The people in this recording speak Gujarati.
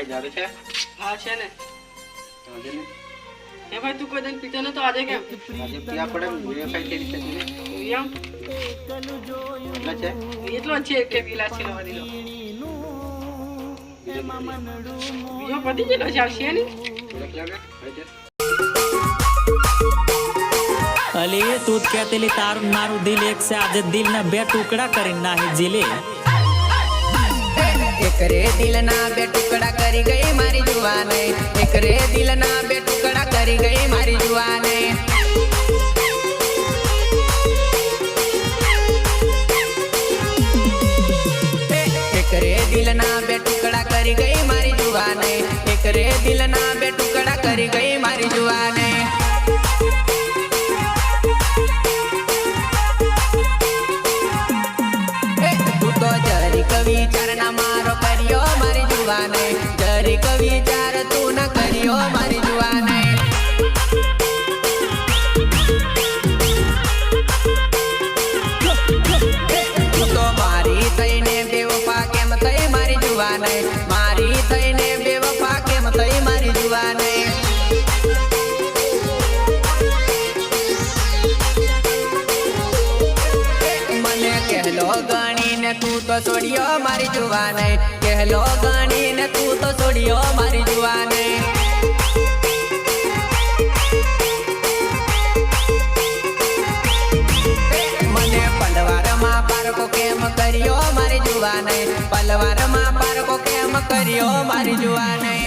ભાઈ દારૂ છે? હા છે ને. એ ભાઈ તું કોઈ દિન પીતો નતો આજે કેમ? આજે પીવા પડે ને વેરીફાઈ કરી શકે ને? એમ? એટલે છે? એટલો છે કે ગિલાસ છે નવા દીલો બીજો પતી ગયેલો છે આવશે ને ને છે. અલી તું કેતેલી તારું મારું દિલ એક છે. આજે દિલના બે ટુકડા કરીને નાહી જીલે. એકરે દિલના બે ટુકડા કરી ગઈ મારી જુવાને. એકરે દિલના બે ટુકડા કરી ગઈ મારી જુવાને. એકરે દિલના બે ટુકડા કરી ગઈ મારી જુવાને. એકરે દિલના બે ટુકડા જુવાને જરીક વિચાર તું ન કર્યો મારી જુવાને. તો મારી થઈને બેવફા કેમ થઈ મારી જુવાને? ગણીને તું તો છોડ્યો મારી જુવાને. કહેલો ગણીને તું તો છોડ્યો મારી જુવાને. મને પલવારમાં પારકો કેમ કર્યો મારી જુવાને? પલવારમાં પારકો કેમ કર્યો મારી જુવાને?